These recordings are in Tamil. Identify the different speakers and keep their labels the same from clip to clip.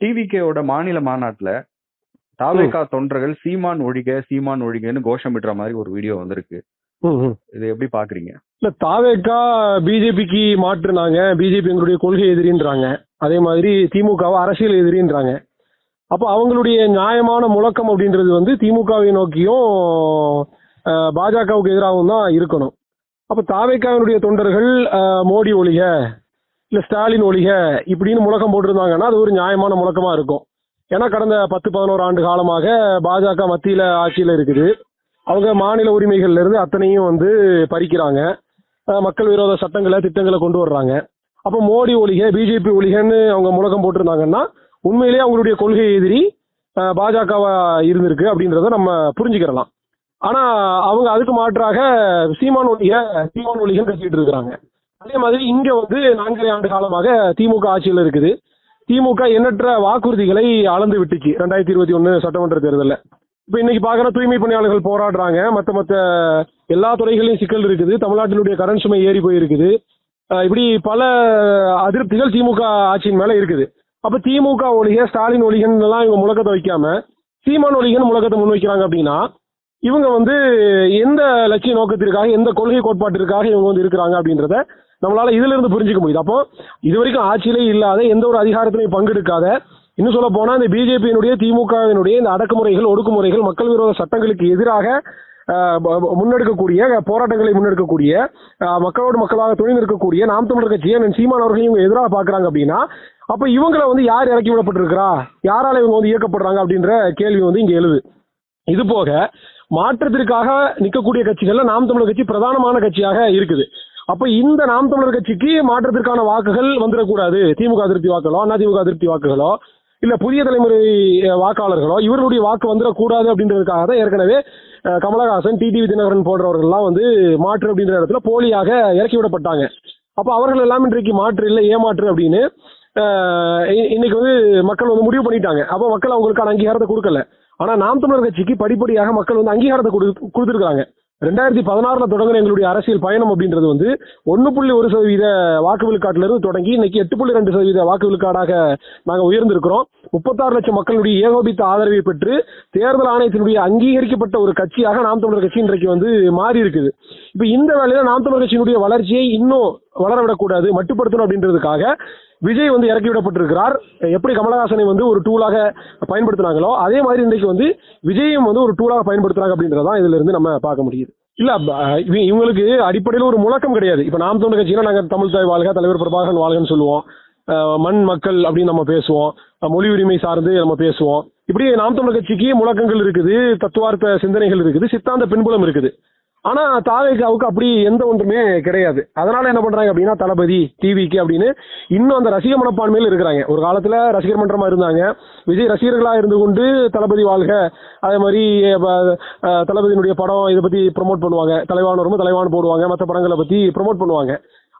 Speaker 1: டிவிகேவோட மாநில மாநாட்டுல தாவேகா தொண்டர்கள் சீமான் ஒழிக சீமான் ஒழிகன்னு கோஷமிடுற மாதிரி ஒரு வீடியோ வந்திருக்கு. இது எப்படி பாக்குறீங்க?
Speaker 2: இல்ல தாவேக்கா பிஜேபிக்கு மாற்றுனாங்க. பிஜேபி எங்களுடைய கொள்கை எதிரின்றாங்க. அதே மாதிரி திமுகவை அரசியல் எதிரின்றாங்க. அப்போ அவங்களுடைய நியாயமான முழக்கம் அப்படின்றது வந்து திமுகவை நோக்கியும் பாஜகவுக்கு எதிராகவும் தான் இருக்கணும். அப்போ தாவேக்காவினுடைய தொண்டர்கள் மோடி ஒழிக இல்ல ஸ்டாலின் ஒழிக இப்படின்னு முழக்கம் போட்டிருந்தாங்கன்னா அது ஒரு நியாயமான முழக்கமா இருக்கும். ஏன்னா கடந்த பத்து பதினோரு ஆண்டு காலமாக பாஜக மத்தியில ஆட்சியில இருக்குது. அவங்க மாநில உரிமைகள்ல இருந்து அத்தனையும் வந்து பறிக்கிறாங்க. மக்கள் விரோத சட்டங்களை திட்டங்களை கொண்டு வர்றாங்க. அப்போ மோடி ஒழிக பிஜேபி ஒழிகன்னு அவங்க முழக்கம் போட்டிருந்தாங்கன்னா உண்மையிலேயே அவங்களுடைய கொள்கை எதிரி பாஜகவா இருந்திருக்கு அப்படின்றத நம்ம புரிஞ்சுக்கிறலாம். ஆனா அவங்க அதுக்கு மாற்றாக சீமான் ஒழிக சீமான் ஒழிகன்னு கட்டிட்டு இருக்கிறாங்க. அதே மாதிரி இங்க வந்து நான்கரை ஆண்டு காலமாக திமுக ஆட்சியில் இருக்குது. திமுக எண்ணற்ற வாக்குறுதிகளை அளந்து விட்டுச்சு. ரெண்டாயிரத்தி இருபத்தி ஒன்று சட்டமன்ற தேர்தலில். இப்போ இன்னைக்கு பார்க்குற தூய்மை பணியாளர்கள் போராடுறாங்க. மற்ற மற்ற எல்லா துறைகளையும் சிக்கல் இருக்குது. தமிழ்நாட்டினுடைய கரண்ட் சுமை ஏறி போயிருக்குது. இப்படி பல அதிருப்திகள் திமுக ஆட்சியின் மேல இருக்குது. அப்போ திமுக ஒழிக ஸ்டாலின் ஒழிகன் எல்லாம் இவங்க முழக்கத்தை வைக்காம சீமான் ஒழிகன் முழக்கத்தை முன் வைக்கிறாங்க அப்படின்னா இவங்க வந்து எந்த லட்சிய நோக்கத்திற்காக எந்த கொள்கை கோட்பாட்டிற்காக இவங்க வந்து இருக்கிறாங்க அப்படின்றத நம்மளால இதுல இருந்து புரிஞ்சுக்க முடியுது. அப்போ இது வரைக்கும் ஆட்சியிலே இல்லாத எந்த ஒரு அதிகாரத்திலையும் பங்கெடுக்காத இன்னும் சொல்ல போனா இந்த பிஜேபியினுடைய திமுகவினுடைய இந்த அடக்குமுறைகள் ஒடுக்குமுறைகள் மக்கள் விரோத சட்டங்களுக்கு எதிராக முன்னெடுக்கக்கூடிய போராட்டங்களை முன்னெடுக்கக்கூடிய மக்களோடு மக்களாக துணை நிற்கக்கூடிய நாம் தமிழர் கட்சியை என் சீமான் அவர்கள் இவங்க எதிராக பாக்குறாங்க அப்படின்னா அப்ப இவங்களை வந்து யார் இறக்கி விடப்பட்டிருக்கிறா? யாரால இவங்க வந்து இயக்கப்படுறாங்க அப்படின்ற கேள்வி வந்து இங்க எழுது. இது போக மாற்றத்திற்காக நிற்கக்கூடிய கட்சிகள்ல நாம் தமிழர் கட்சி பிரதானமான கட்சியாக இருக்குது. அப்ப இந்த நாம் தமிழர் கட்சிக்கு மாற்றத்திற்கான வாக்குகள் வந்துடக்கூடாது. திமுக அதிருப்தி வாக்குகளோ அதிமுக அதிருப்தி வாக்குகளோ இல்ல புதிய தலைமுறை வாக்காளர்களோ இவர்களுடைய வாக்கு வந்துடக்கூடாது அப்படின்றதுக்காக தான் ஏற்கனவே கமலஹாசன் டிடிவி தினகரன் போன்றவர்கள்லாம் வந்து மாற்று அப்படின்ற இடத்துல போலியாக இறக்கி விடப்பட்டாங்க. அப்ப அவர்கள் எல்லாம் இன்றைக்கு மாற்று இல்லை ஏமாற்று அப்படின்னு இன்னைக்கு வந்து மக்கள் வந்து முடிவு பண்ணிட்டாங்க. அப்ப மக்கள் அவங்களுக்கான அங்கீகாரத்தை கொடுக்கல. ஆனா நாம் தமிழர் கட்சிக்கு படிப்படியாக மக்கள் வந்து அங்கீகாரத்தை கொடு கொடுத்துருக்காங்க ரெண்டாயிரத்தி பதினாறுல தொடங்கின எங்களுடைய அரசியல் பயணம் அப்படின்றது வந்து ஒன்னு புள்ளி ஒரு சதவீத வாக்கு விழுக்காட்டுல இருந்து தொடங்கி இன்னைக்கு எட்டு புள்ளி ரெண்டு சதவீத வாக்கு விழுக்காடாக நாங்க உயர்ந்திருக்கிறோம். முப்பத்தாறு லட்சம் மக்களுடைய ஏகோபித்த ஆதரவை பெற்று தேர்தல் ஆணையத்தினுடைய அங்கீகரிக்கப்பட்ட ஒரு கட்சியாக நாம் தமிழர் கட்சி இன்றைக்கு வந்து மாறி இருக்குது இப்ப இந்த வேலையில நாம் தமிழர் கட்சியினுடைய வளர்ச்சியை இன்னும் வளர விடக்கூடாது மட்டுப்படுத்தணும் அப்படின்றதுக்காக விஜய் வந்து இறக்கி விடப்பட்டிருக்கிறார். எப்படி கமலஹாசனை வந்து ஒரு டூலாக பயன்படுத்தினாங்களோ அதே மாதிரி இன்றைக்கு வந்து விஜயும் வந்து ஒரு டூலாக பயன்படுத்துறாங்க அப்படின்றதான் இதுல இருந்து நம்ம பார்க்க முடியுது. இல்ல இவங்களுக்கு அடிப்படையில் ஒரு முழக்கம் கிடையாது. இப்ப நாம் தமிழர் கட்சினா நாங்க தமிழ் தாய் வாழ்க தலைவர் பிரபாகரன் வாழ்கன்னு சொல்லுவோம். மண் மக்கள் அப்படின்னு நம்ம பேசுவோம். மொழி உரிமை சார்ந்து நம்ம பேசுவோம். இப்படி நாம் தமிழ் கட்சிக்கு முழக்கங்கள் இருக்குது தத்துவார்த்த சிந்தனைகள் இருக்குது சித்தாந்த பின்புலம் இருக்குது. ஆனா தாவேகாவுக்கு அப்படி எந்த ஒன்றுமே கிடையாது. அதனால என்ன பண்றாங்க அப்படின்னா தளபதி டிவிக்கு அப்படின்னு இன்னும் அந்த ரசிக மனப்பான்மையில் இருக்கிறாங்க. ஒரு காலத்துல ரசிகர் மன்றமா இருந்தாங்க. விஜய் ரசிகர்களா இருந்து கொண்டு தளபதி வாழ்க. அதே மாதிரி தளபதியினுடைய படம் இதை பத்தி ப்ரோமோட் பண்ணுவாங்க. தலைவான் வரும்போது தலைவான் போடுவாங்க. மற்ற படங்களை பத்தி ப்ரோமோட் பண்ணுவாங்க.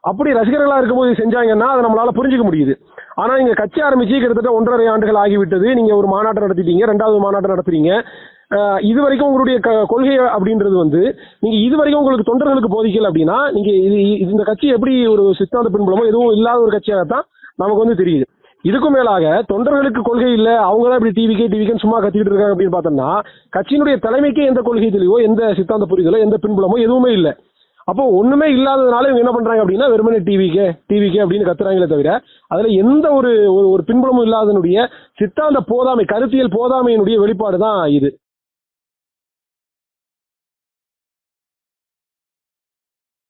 Speaker 2: அப்படி ரசிகர்களா இருக்கும்போது செஞ்சாங்கன்னா அதை நம்மளால புரிஞ்சுக்க முடியுது. ஆனா நீங்க கட்சி ஆரம்பிச்சு கிட்டத்தட்ட ஒன்றரை ஆண்டுகள் ஆகிவிட்டது. நீங்க ஒரு மாநாட்டம் நடத்திட்டீங்க ரெண்டாவது மாநாட்டம் நடத்துறீங்க. இது வரைக்கும் உங்களுடைய க- கொள்கை அப்படின்றது வந்து நீங்க இது வரைக்கும் உங்களுக்கு தொண்டர்களுக்கு போதிக்கல அப்படின்னா நீங்க இது இந்த கட்சி எப்படி ஒரு சித்தாந்த பின்புலமோ எதுவும் இல்லாத ஒரு கட்சியாகத்தான் நமக்கு வந்து தெரியுது. இதுக்கும் மேலாக தொண்டர்களுக்கு கொள்கை இல்ல அவங்க தான் இப்படி டிவிக்கே டிவிக்கன்னு சும்மா கத்திக்கிட்டு இருக்காங்க அப்படின்னு பார்த்தோம்னா கட்சியினுடைய தலைமைக்கே எந்த கொள்கை தெளிவோ எந்த சித்தாந்த புரிதலோ எந்த பின்புலமோ எதுவுமே இல்லை. அப்போ ஒண்ணுமே இல்லாததுனால இவங்க என்ன பண்றாங்க அப்படின்னா வெறுமனே டிவிக்கே டிவிக்கே அப்படின்னு கத்துறாங்களே தவிர அதுல எந்த ஒரு ஒரு- ஒரு பின்புலமும் இல்லாதனுடைய சித்தாந்த போதாமை கருத்தியல் போதாமையினுடைய வெளிப்பாடு தான் இது.